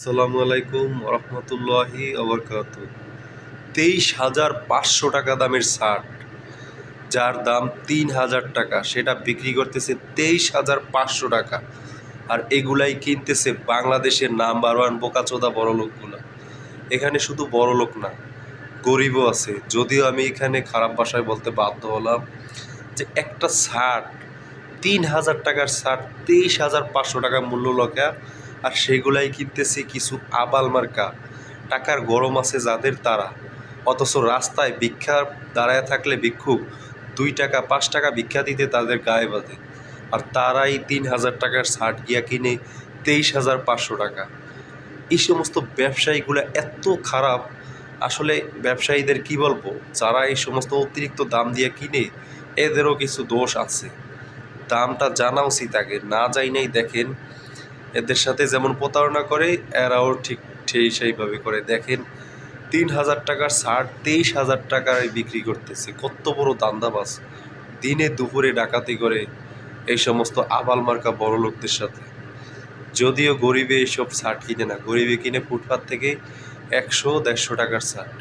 আসসালামু আলাইকুম রহমতুল্লাহি আবরকাত তেইশ হাজার পাঁচশো টাকা দামের শার্ট, যার দাম তিন হাজার টাকা, সেটা বিক্রি করতেছে তেইশ হাজার পাঁচশো টাকা। আর এগুলাই কিনতেছে বাংলাদেশের নাম্বার ওয়ান বোকাচোদা বড় লোকগুলা। এখানে শুধু বড় লোক না, গরিবও আছে। যদিও আমি এখানে খারাপ ভাষায় বলতে বাধ্য হলাম যে একটা শার্ট, তিন হাজার টাকার শার্ট তেইশ হাজার পাঁচশো টাকা মূল্য লকা আর সেগুলাই কিনতেছে কিছু আবাল মার্কা। টাকার গরম আছে যাদের তারা। অথচ রাস্তায় ভিক্ষা দাঁড়ায় থাকলে ভিক্ষুক, দুই টাকা, পাঁচ টাকা ভিক্ষা দিতে তাদের গায়ে বাঁধে। আর তারাই তিন হাজার টাকার শার্ট গিয়া কিনে তেইশ হাজার পাঁচশো টাকা। এই সমস্ত ব্যবসায়ীগুলো এত খারাপ। আসলে ব্যবসায়ীদের কি বলব? যারা এই সমস্ত অতিরিক্ত দাম দিয়ে কিনে, এদেরও কিছু দোষ আছে। দামটা জানা উচিত আগে। না যাই নাই দেখেন এদের সাথে যেমন প্রতারণা করে, এরাও ঠিক সেই সেইভাবে করে। দেখেন, তিন হাজার টাকার শার্ট তেইশ হাজার টাকায় বিক্রি করতেছে। কত বড় দান্দাবাস দিনে দুপুরে ডাকাতি করে এই সমস্ত আবাল মার্কা বড় লোকদের সাথে। যদিও গরিবে এইসব শার্ট কিনে না। গরিবে কিনে ফুটপাত থেকে একশো দেড়শো টাকার শার্ট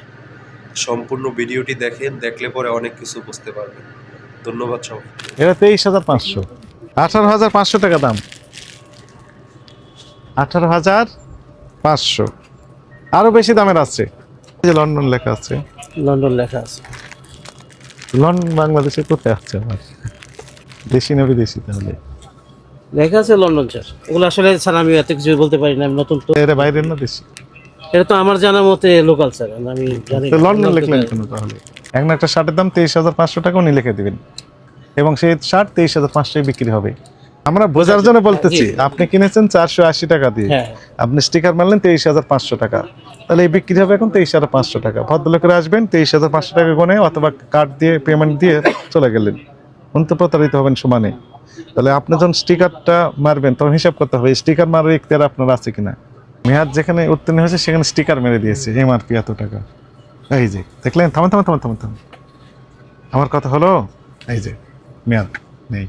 সম্পূর্ণ ভিডিওটি দেখেন, দেখলে পরে অনেক কিছু বুঝতে পারবেন। ধন্যবাদ সবাই এটা তেইশ হাজার পাঁচশো। আঠারো হাজার পাঁচশো টাকা দাম। আঠারো হাজার পাঁচশো। আরও বেশি দামের আছে। যে লন্ডন লেখা আছে। লন্ডন লেখা আছে। লন্ডন বাংলাদেশে কোথায় আছে আমার? দেশি না বিদেশি তাহলে? লেখা আছে লন্ডন স্যার। এগুলো আসলে স্যার আমি এত কিছু বলতে পারি না আমি নতুন তো। এটা বাইরের না দেশি? এটা তো আমার জানার মতে লোকাল স্যার আমি জানি লন্ডন লিখলেন কেন তাহলে? এখন একটা শার্টের দাম তেইশ হাজার পাঁচশো টাকা উনি লিখে দিবেন। এবং সেই শার্ট তেইশ হাজার পাঁচশোয় বিক্রি হবে। আমরা বোঝার জন্য বলতেছি আপনি কিনেছেন চারশো আশি টাকা দিয়ে। হ্যাঁ। আপনি স্টিকার মারলেন তেইশ হাজার পাঁচশো টাকা। তাহলে এই বিক্রি হবে এখন তেইশ হাজার পাঁচশো টাকা। ভদ্রলোকেরা আসবেন তেইশ হাজার পাঁচশো টাকা গনে অথবা কার্ড দিয়ে পেমেন্ট দিয়ে চলে গেলেন। উনি তো প্রতারিত হবেন সমানে। তাহলে আপনি যখন স্টিকারটা মারবেন তখন হিসাব করতে হবে স্টিকার মারার ইখতিয়ার আপনার আছে কিনা? মেয়াদ যেখানে উত্তীর্ণ হয়েছে সেখানে স্টিকার মেরে দিয়েছে এমআরপি এত টাকা। এই যে দেখলেন? থামান থামান থামান থামান থামান। আমার কথা হলো? এই যে মেয়াদ নেই।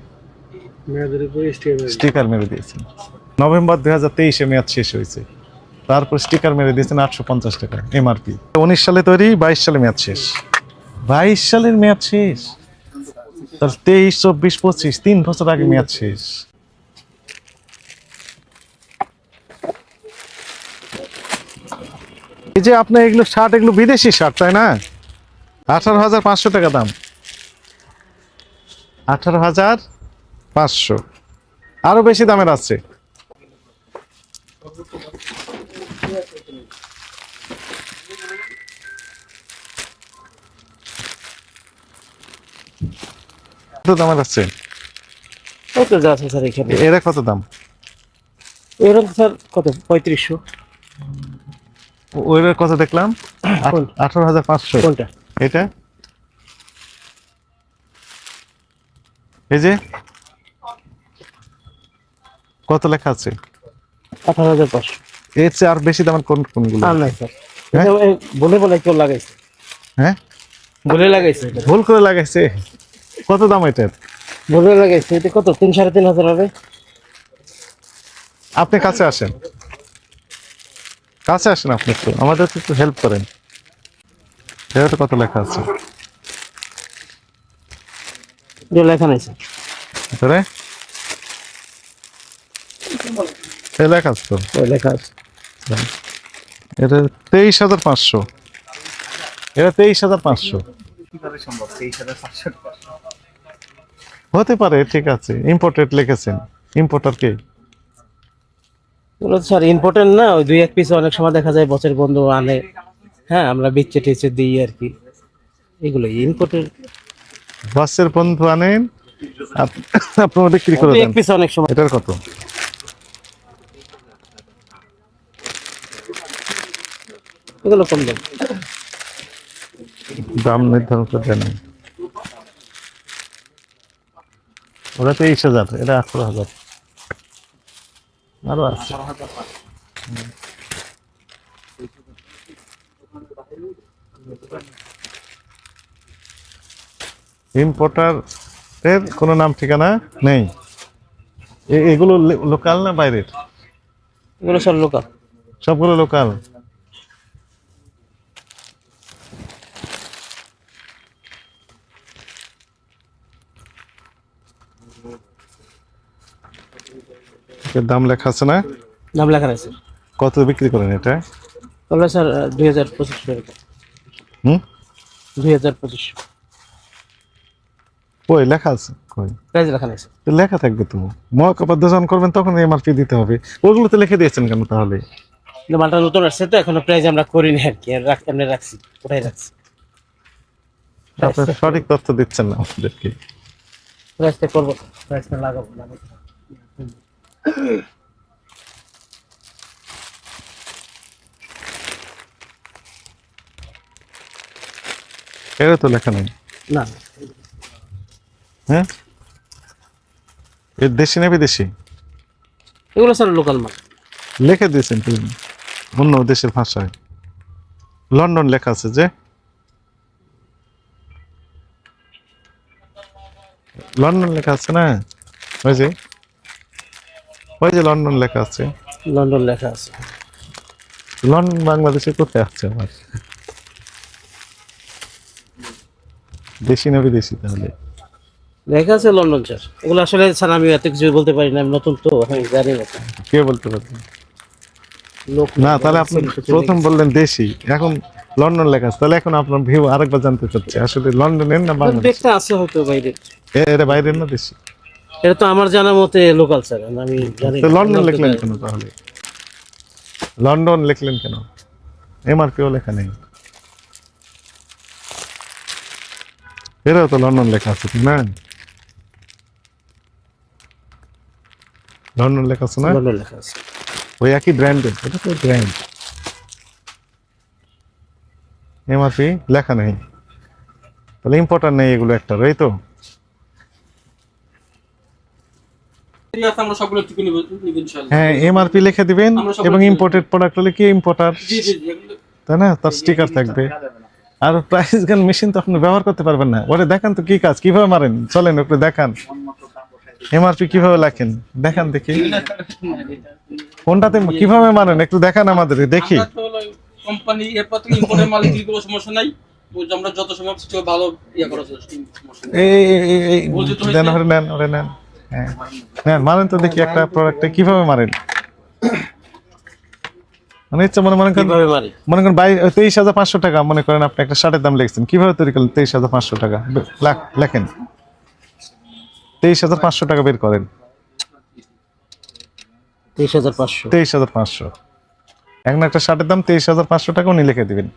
স্টিকার মেরে দিয়েছেন। নভেম্বর দুই হাজার তেইশে মেয়াদ শেষ হয়েছে। তারপর স্টিকার মেরে দিয়েছেন আটশো পঞ্চাশ টাকা এমআরপি উনিশ সালে তৈরি, বাইশ সালে মেয়াদ শেষ। বাইশ সালের মেয়াদ শেষ? তার তেইশ, চব্বিশ, পঁচিশ, তিন বছর আগে মেয়াদ শেষ। এই যে আপনার এগুলো শার্ট এগুলো বিদেশি শার্ট তাই না? আঠারো হাজার পাঁচশো টাকা দাম। আঠারো হাজার পাঁচশো। আরও বেশি দামের আছে। কত দামের আছে? কত যা আছে স্যার এখানে এরা কত দাম? স্যার কত? পঁয়ত্রিশশো। ওইটার দেখলাম? আঠারো হাজার পাঁচশো। কোনটা? এটা? এই যে? কত লেখা আছে? আঠারো হাজার পাঁচশো। এর চেয়ে আর বেশি দামের কোন কোনগুলো? আর নাই স্যার। হ্যাঁ? এটা বলে বলে কেউ লাগাইছে। হ্যাঁ? বলে লাগাইছে এটা। ভুল করে লাগাইছে? কত দাম এটার? বলে লাগাইছে এটা কত? তিন সাড়ে তিন হাজার হবে। আপনি কাছে আসেন। কাছে আসেন আপনি একটু। আমাদের একটু হেল্প করেন। এটা কত লেখা আছে? এটা লেখা নাই স্যার। ভিতরে এ লেখা আছে তো? লেখা আছে। এটা তেইশ হাজার পাঁচশো। এটা তেইশ হাজার পাঁচশো। হতে পারে ঠিক আছে। ইম্পোর্টেড লিখেছেন। ইম্পোর্টার কে? ওগুলো স্যার ইম্পর্টেন্ট না ওই দুই এক পিস অনেক সময় দেখা যায় বছর বন্ধু আনে। হ্যাঁ আমরা বিচ্ছে টিচ্ছে দিই আর কি। এগুলো ইম্পর্টেন্ট বাসের বন্ধু আনেন আপ- আপনারা বিক্রি করে দেন। এক পিস অনেক সময় এটার কত? এগুলো কম দাম। দাম নির্ধারণ করে দেন ওটা তেইশ হাজার এটা আঠারো হাজার। আরও আছে। ইম্পোর্টার এর কোনো নাম ঠিকানা নেই? এগুলো লোকাল না বাইরের? এগুলো স্যার লোকাল। সবগুলো লোকাল? এর দাম লেখা আছে না? নাম লেখা আছে। কত বিক্রি করেন এটা? বলবে স্যার দুই হাজার পঁচিশ টাকা হুম? দুই হাজার পঁচিশ। কই লেখা আছে? কই? প্রাইজ লেখা আছে। লেখা থাকবে তো। মহাকাপাদ্য যখন করবেন তখন এমআরপি দিতে হবে। ওগুলো তো লিখে দিয়েছেন কেন তাহলে? মালটা নতুন আসছে তো এখনও প্রাইজ আমরা করিনি আর কি রাখ এমনি রাখছি কোথায় রাখছি? আপনারা সঠিক তথ্য দিচ্ছেন না আমাদেরকে। প্রাইসটা করব প্রাইসটা লাগাবো। এটা তো লেখা নেই। না। হ্যাঁ? এর দেশি না বিদেশি? এগুলো স্যার লোকাল মাল। লিখে দিয়েছেন তো অন্য দেশের ভাষায়। লন্ডন লেখা আছে যে। লন্ডন লেখা আছে না? ওই যে ওই যে লন্ডন লেখা আছে। লন্ডন লেখা আছে। লন্ডন বাংলাদেশে কোথায় আছে আমার? দেশি না বিদেশি তাহলে? লেখা আছে লন্ডন স্যার। এগুলো আসলে স্যার আমি এত কিছু বলতে পারি না আমি নতুন তো আমি জানি না। কে বলতে পারবেন লোক না তাহলে আপনি প্রথম বললেন দেশি এখন লন্ডন লেখা আছে তাহলে এখন আপনার ভিউ আরেকবার জানতে চাচ্ছি আসলে লন্ডনের না বাংলাদেশ দেখতে আছে হয়তো বাইরে। এটা বাইরের না দেশি? এটা তো আমার জানা মতে লোকাল স্যার আমি জানি লন্ডন লিখলেন কেন তাহলে? লন্ডন লিখলেন কেন? এমআরপিও লেখা নেই। এরাও তো লন্ডন লেখা আছে না? লন্ডন লেখা আছে না? লন্ডন লেখা আছে। ওই একই ব্র্যান্ডের এটা তো ব্র্যান্ড এমআরপি লেখা নেই। তাহলে ইম্পর্টার নেই এগুলো একটা এই তো? এরিয়াতে আমরা সবগুলো টিকে নিব ইনশাআল্লাহ। হ্যাঁ এমআরপি লিখে দিবেন এবং ইম্পোর্টেড প্রোডাক্ট হলে কি ইম্পোর্টার জি জি তাই না? তার স্টিকার থাকবে। আর প্রাইস গান মেশিন তো আপনি ব্যবহার করতে পারবেন না। ওরে দেখান তো কি কাজ কীভাবে মারেন? চলেন একটু দেখান। এমআরপি কীভাবে লেখেন? দেখান দেখি। কোনটাতে কীভাবে মারেন? একটু দেখান আমাদের দেখি। কোম্পানি এরপর থেকে ইম্পোর্টের কোনো সমস্যা নাই। আমরা যত সময় ভালো ইয়ে করা যায় সমস্যা এই এই- এই- ওরে নেন ওরে নেন। হ্যাঁ। নেন মারেন তো দেখি একটা প্রোডাক্টে কীভাবে মারেন। মানে ইচ্ছা মনে মনে করেন মনে করেন বাই তেইশ হাজার পাঁচশো টাকা মনে করেন আপনি একটা শার্টের দাম লিখছেন। কীভাবে তৈরি করলেন তেইশ হাজার পাঁচশো টাকা? লাখ- লেখেন। তেইশ হাজার পাঁচশো টাকা বের করেন। তেইশ হাজার পাঁচশো। তেইশ হাজার পাঁচশো। এখন একটা শার্টের দাম তেইশ হাজার পাঁচশো টাকা উনি লিখে দিবেন।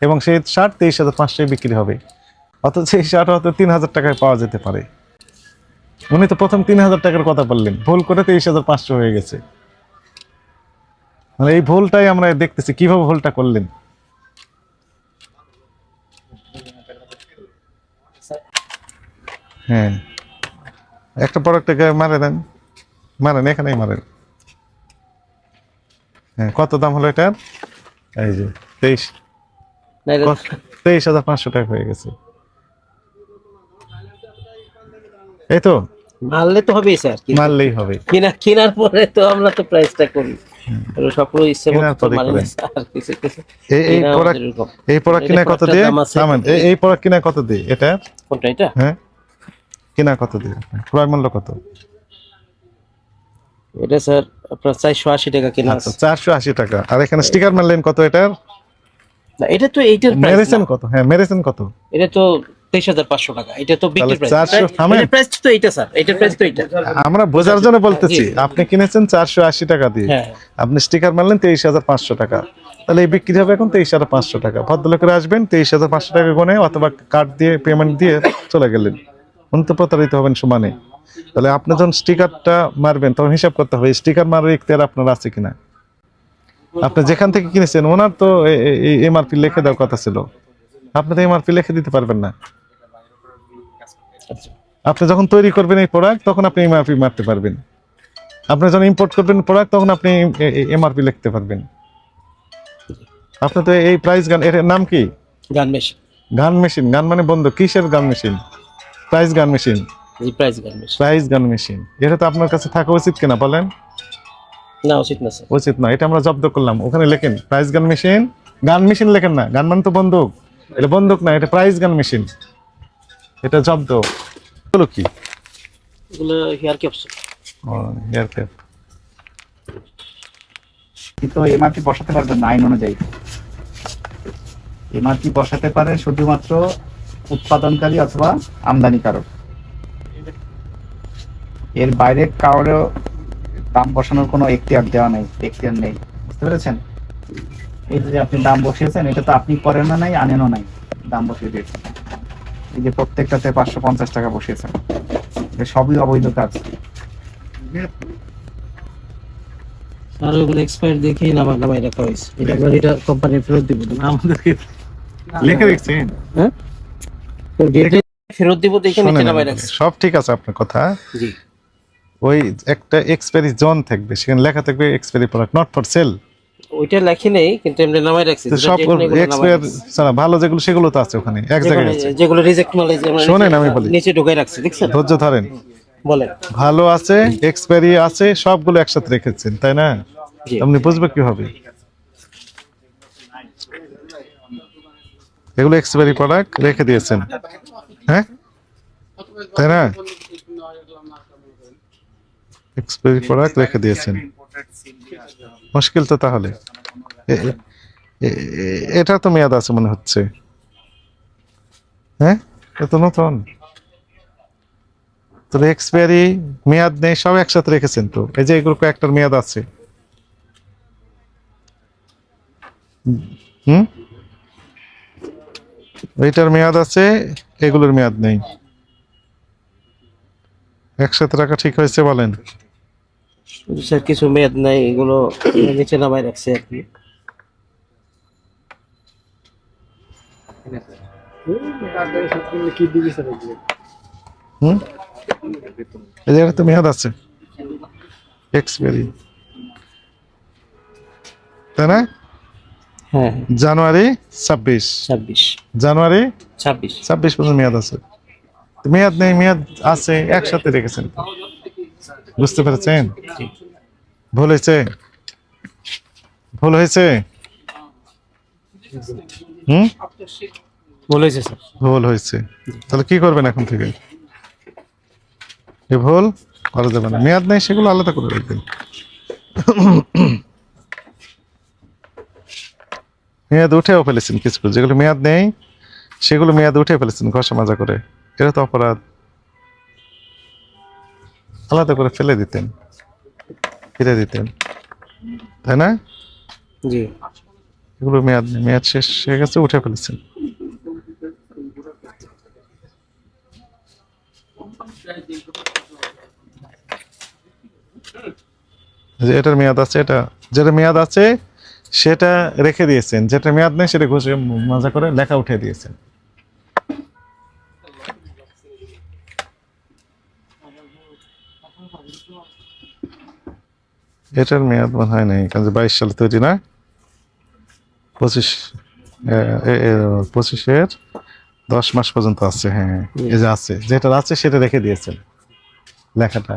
এবং সেই শার্ট তেইশ হাজার পাঁচশোয় বিক্রি হবে। অথচ সেই শার্ট হয়তো তিন হাজার টাকায় পাওয়া যেতে পারে। উনি তো প্রথম তিন হাজার টাকার কথা বললেন। ভুল করে তেইশ হাজার পাঁচশো হয়ে গেছে। মানে এই ভুলটাই আমরা দেখতেছি কীভাবে ভুলটা করলেন? হ্যাঁ। একটা প্রোডাক্টকে মারে দেন। মারেন এখানেই মারেন। হ্যাঁ কত দাম হলো এটার? এই যে তেইশ? তেইশ হাজার পাঁচশো টাকা হয়ে গেছে। এই তো? মারলে তো হবেই স্যার মারলেই হবে। কিনা কেনার পরে তো আমরা তো প্রাইসটা করি। এই কেনা কত দিয়ে? এই কিনা কত দিয়ে? এটা? কোনটা এটা? হ্যাঁ। কিনা কত দিয়ে? ক্রয় মূল্য কত? এটা স্যার আপনার চারশো আশি টাকা কেনা আচ্ছা চারশো আশি টাকা। আর এখানে স্টিকার মারলেন কত এটার? এটা তো এইটার মেরেছেন কত? হ্যাঁ মেরেছেন কত? এটা তো টাকা। এটা তো বিক্রি তাহলে 400 থামেন। প্রাইস প্রাইস তো এইটা স্যার। এটার প্রাইস তো এইটা। আমরা বোঝার জন্য বলতেছি আপনি কিনেছেন চারশো আশি টাকা দিয়ে। হ্যাঁ। আপনি স্টিকার মারলেন তেইশ হাজার পাঁচশো টাকা। তাহলে এই বিক্রি হবে এখন তেইশ হাজার পাঁচশো টাকা। ভদ্রলোকেরা আসবেন তেইশ হাজার পাঁচশো টাকা গুনে অথবা কার্ড দিয়ে পেমেন্ট দিয়ে চলে গেলেন। উনি তো প্রতারিত হবেন সমানে। তাহলে আপনি যখন স্টিকারটা মারবেন তখন হিসাব করতে হবে স্টিকার মারার ইখতিয়ার আপনার আছে কিনা। আপনি যেখান থেকে কিনেছেন ওনার তো এমআরপি লিখে দেওয়ার কথা ছিল। আপনি তো এমআরপি লিখে দিতে পারবেন না। আপনি যখন তৈরি করবেন এই প্রোডাক্ট তখন আপনি এমআরপি মারতে পারবেন। আপনি যখন ইম্পোর্ট করবেন প্রোডাক্ট তখন আপনি এমআরপি লিখতে পারবেন। আপনি তো এই প্রাইস গান এর নাম কি? গান মেশিন। গান মেশিন। গান মানে বন্ধ কিসের gun machine? Price gun machine. Price gun machine. Price gun machine. এটা তো আপনার কাছে থাকা উচিত কিনা বলেন? না উচিত না স্যার উচিত না এটা আমরা জব্দ করলাম। ওখানে লেখেন প্রাইস গান মেশিন। গান মেশিন লেখেন না গান মানে তো বন্দুক। এটা বন্দুক না এটা প্রাইস গান মেশিন। এটা জব্দ হলো কি? এগুলো হেয়ার ক্যাপসুল ও এয়ার ক্যাপ কিন্তু এমআরপি বসাতে পারবেন না আইন অনুযায়ী। এমআরপি বসাতে পারে শুধুমাত্র উৎপাদনকারী অথবা আমদানিকারক। এর বাইরে কারোরও দাম বসানোর কোনো এখতিয়ার দেওয়া নেই এখতিয়ার নেই। বুঝতে পেরেছেন? এই যে আপনি দাম বসিয়েছেন এটা তো আপনি করেন না নাই আনেনও নাই দাম বসিয়ে দিয়েছেন। এই যে প্রত্যেকটাতে পাঁচশো পঞ্চাশ টাকা বসিয়েছেন সবই অবৈধ কাজ। আর ওগুলো এক্সপায়ার দেখেই নামা নামাই রাখা হয়েছে। এটা এবার এটা কোম্পানি ফেরত দিব না আমাদেরকে? লিখে হ্যাঁ? ফেরত দিব দেখে নিচে নামাই। সব ঠিক আছে আপনার কথা। জি। ওই একটা এক্সপায়ারি জোন থাকবে। সেখানে লেখা থাকবে expiry product not for sale ওইটা লেখি নেই কিন্তু এমনি নামাই রাখছি। সব এক্সপায়ার রাখছি। ভালো যেগুলো সেগুলো তো আছে ওখানে এক জায়গায় আছে। যেগুলো- রিজেক্ট মাল যে আমরা আমি বলি। নিচে ঢুকাই রাখছি দেখছেন? ধৈর্য ধরেন। বলেন। ভালো আছে এক্সপায়ারি আছে সবগুলো একসাথে রেখেছেন তাই না? আপনি বুঝবে কি হবে এগুলো এক্সপায়ারি প্রোডাক্ট রেখে দিয়েছেন। হ্যাঁ? তাই না? এক্সপায়ারি প্রোডাক্ট রেখে দিয়েছেন। মুশকিল তো তাহলে। এটা তো মেয়াদ আছে মনে হচ্ছে। হ্যাঁ? এটা তো নতুন। তাহলে এক্সপায়ারি মেয়াদ নেই, সব একসাথে রেখেছেন তো। এই যে এগুলো কয়েকটার মেয়াদ আছে। হুম? এইটার মেয়াদ আছে, এগুলোর মেয়াদ নেই। একসাথে রাখা ঠিক হয়েছে বলেন। স্যার কিছু মেয়াদ নাই এগুলো নিচে নামাই রাখছি আর কি। হুম? এই তো মেয়াদ আছে। এক্সপায়ারি তাই না? হ্যাঁ। জানুয়ারি ছাব্বিশ। ছাব্বিশ। জানুয়ারি ছাব্বিশ। ছাব্বিশ পর্যন্ত মেয়াদ আছে। মেয়াদ নেই মেয়াদ আছে একসাথে রেখেছেন। বুঝতে পেরেছেন? ভুল হয়েছে? ভুল হয়েছে? হুম? বলেছে স্যার। ভুল হয়েছে। তাহলে কি করবেন এখন থেকে? এ ভুল? করা যাবে না। মেয়াদ নেই সেগুলো আলাদা করে রাখবেন। মেয়াদ উঠেও ফেলেছেন কিছু কিছু। যেগুলো মেয়াদ নেই সেগুলো মেয়াদ উঠে ফেলেছেন ঘষা মাজা করে। এটা তো অপরাধ। আলাদা করে ফেলে দিতেন। ফিরে দিতেন। তাই না? জি। এগুলো মেয়াদ নেই মেয়াদ শেষ হয়ে গেছে উঠে ফেলেছেন। যে এটার মেয়াদ আছে এটা যেটা মেয়াদ আছে সেটা রেখে দিয়েছেন। যেটা মেয়াদ নেই সেটা ঘষে মজা করে লেখা উঠে দিয়েছেন। এটার মেয়াদ মনে হয় নাই, কারণ বাইশ সালে তৈরি না? পঁচিশ পঁচিশের দশ মাস পর্যন্ত আছে হ্যাঁ এই যে আছে, যেটা আছে সেটা রেখে দিয়েছেন লেখাটা।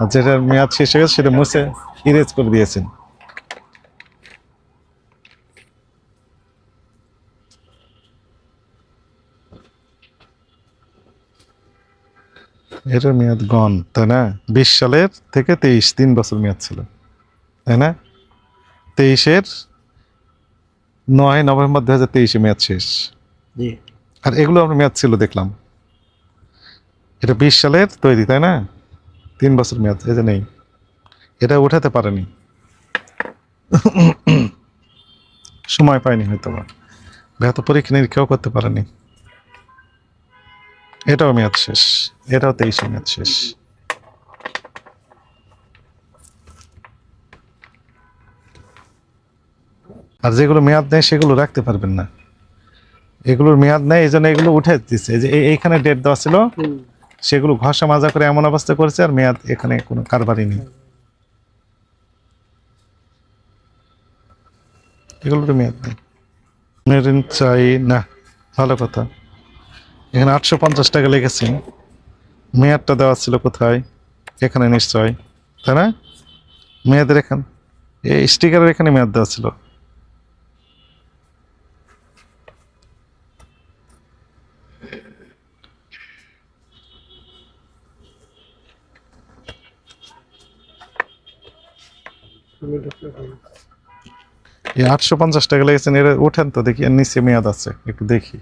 আর যেটার মেয়াদ শেষ হয়ে গেছে সেটা মুছে ইরেজ করে দিয়েছেন। এটার মেয়াদ গন তাই না? বিশ সালের থেকে তেইশ, তিন বছর মেয়াদ ছিল। তাই না? তেইশের নয় নভেম্বর দু হাজার তেইশে মেয়াদ শেষ। আর এগুলো আমার মেয়াদ ছিল দেখলাম। এটা বিশ সালের তৈরি তাই না? তিন বছর মেয়াদ এই যে নেই। এটা উঠাতে পারেনি। সময় পায়নি হয়তো বা। পরীক্ষা নিরীক্ষাও করতে পারেনি। এটাও মেয়াদ শেষ। এটাও তেইশে মেয়াদ শেষ। আর যেগুলো মেয়াদ নেই সেগুলো রাখতে পারবেন না। এগুলোর মেয়াদ নেই এই জন্য এগুলো উঠে দিচ্ছে যে এইখানে ডেট দেওয়া ছিল সেগুলো ঘষা মাজা করে এমন অবস্থা করেছে আর মেয়াদ এখানে কোনো কারবারই নেই। এগুলোর মেয়াদ নেই। মেরিন চাই না ভালো কথা। এখানে আটশো পঞ্চাশ টাকা লেগেছে। মেয়াদটা দেওয়া ছিল কোথায়? এখানে নিশ্চয় তাই না? মেয়াদের এখানে এই স্টিকারের এখানে মেয়াদ দেওয়া ছিল। এই আটশো পঞ্চাশ টাকা লেগেছেন এর ওঠেন তো দেখি এর নিচে মেয়াদ আছে একটু দেখি।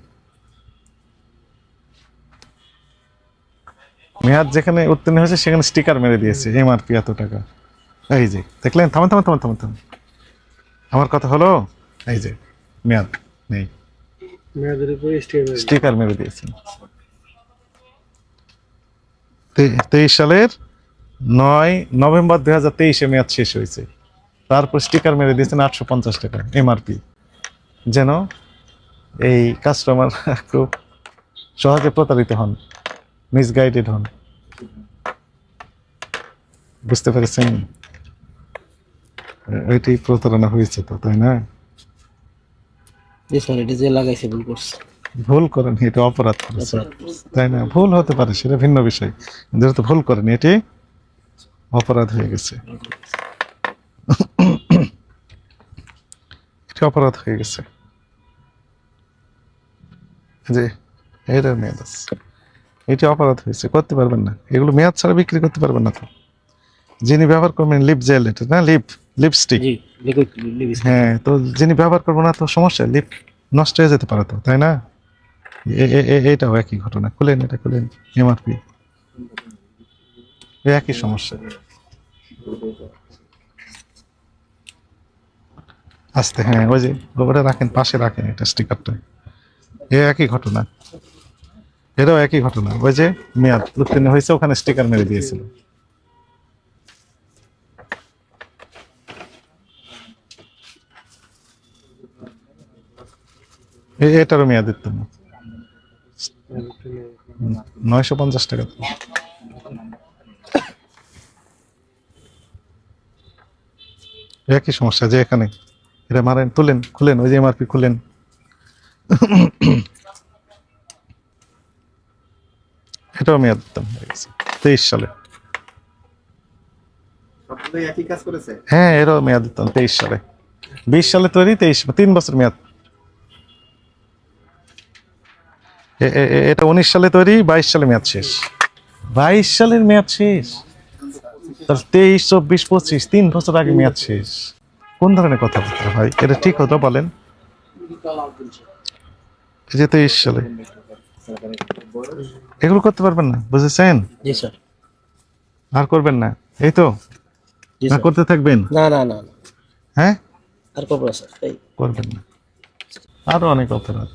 মেয়াদ যেখানে উত্তীর্ণ হয়েছে সেখানে স্টিকার মেরে দিয়েছে এমআরপি এত টাকা। এই যে দেখলেন? থামান থামান থামান থামান থামান। আমার কথা হলো এই যে মেয়াদ নেই। স্টিকার মেরে দিয়েছেন। তেইশ সালের নয় নভেম্বর দুই হাজার তেইশে মেয়াদ শেষ হয়েছে। তারপর স্টিকার মেরে দিয়েছেন আটশো পঞ্চাশ টাকা এমআরপি যেন এই কাস্টমার খুব সহজে প্রতারিত হন মিসগাইডেড হন। বুঝতে পেরেছেন? ওইটি প্রতারণা হয়েছে তো তাই না? ভুল করেন এটা অপরাধ করেছে। তাই না? ভুল হতে পারে সেটা ভিন্ন বিষয়। যেহেতু ভুল করেন এটি অপরাধ হয়ে গেছে এটি অপরাধ হয়ে গেছে। যে এটার মেয়াদ আছে। এটি অপরাধ হয়েছে করতে পারবেন না। এগুলো মেয়াদ ছাড়া বিক্রি করতে পারবেন না তো। যিনি ব্যবহার করবেন লিপ জেল এটা না? লিপ লিপস্টিক হ্যাঁ তো যিনি ব্যবহার করব না তো সমস্যা লিপ নষ্ট হয়ে যেতে পারে তো তাই না? এটাও একই ঘটনা। খুলেন এটা খুলেন এমআরপি একই সমস্যা। আস্তে হ্যাঁ ওই যে ওটা রাখেন, পাশে রাখেন এটা স্টিকারটা এ একই ঘটনা। এটাও একই ঘটনা। ওই যে মেয়াদ উত্তীর্ণ হয়েছে, ওখানে স্টিকার মেরে দিয়েছিল। এটারও মেয়াদ উত্তীর্ণ। নয়শো পঞ্চাশ টাকা। একই সমস্যা যে এখানে। এটা মারেন তুলেন খুলেন ওই যে এমআরপি খুলেন। এটাও মেয়াদ গেছে তেইশ সালে। হ্যাঁ এরও মেয়াদ উত্তীর্ণ তেইশ সালে। বিশ সালে তৈরি তেইশ তিন বছর মেয়াদ। এটা উনিশ সালে তৈরি বাইশ সালে মেয়াদ শেষ। বাইশ সালের মেয়াদ শেষ? তাহলে তেইশ চব্বিশ পঁচিশ তিন বছর আগে মেয়াদ শেষ। কোন ধরনের কথাবার্তা ভাই? এটা ঠিক হতো বলেন। এই যে তেইশ সালে এগুলো করতে পারবেন না বুঝেছেন? আর করবেন না। এই তো? না করতে থাকবেন? না না না না। হ্যাঁ? আর করব স্যার। করবেন না। আরও অনেক অপরাধ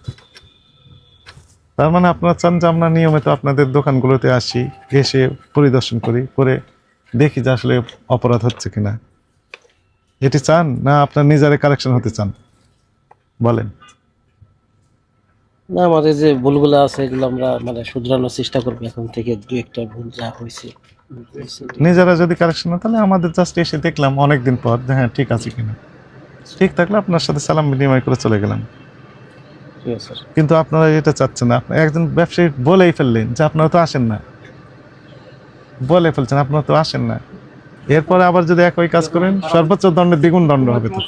তার মানে আপনারা চান যে আমরা নিয়মিত আপনাদের দোকানগুলোতে আসি এসে পরিদর্শন করি করে দেখি যে আসলে অপরাধ হচ্ছে কিনা। এটি চান না আপনার নিজেরে কারেকশন হতে চান? বলেন। না আমাদের যে ভুলগুলো আছে এগুলো আমরা মানে শুধরানোর চেষ্টা করব এখন থেকে দু একটা ভুল যা হয়েছে। নিজেরা যদি কারেকশন না তাহলে আমাদের জাস্ট এসে দেখলাম অনেকদিন পর হ্যাঁ ঠিক আছে কিনা। ঠিক থাকলে আপনার সাথে সালাম বিনিময় করে চলে গেলাম। কিন্তু আপনারা এটা চাচ্ছেন না। আপনি একজন ব্যবসায়ী বলেই ফেললেন যে আপনারা তো আসেন না। বলে ফেলছেন আপনারা তো আসেন না। এরপরে আবার যদি একই কাজ করেন সর্বোচ্চ দণ্ডের দ্বিগুণ দণ্ড হবে তো।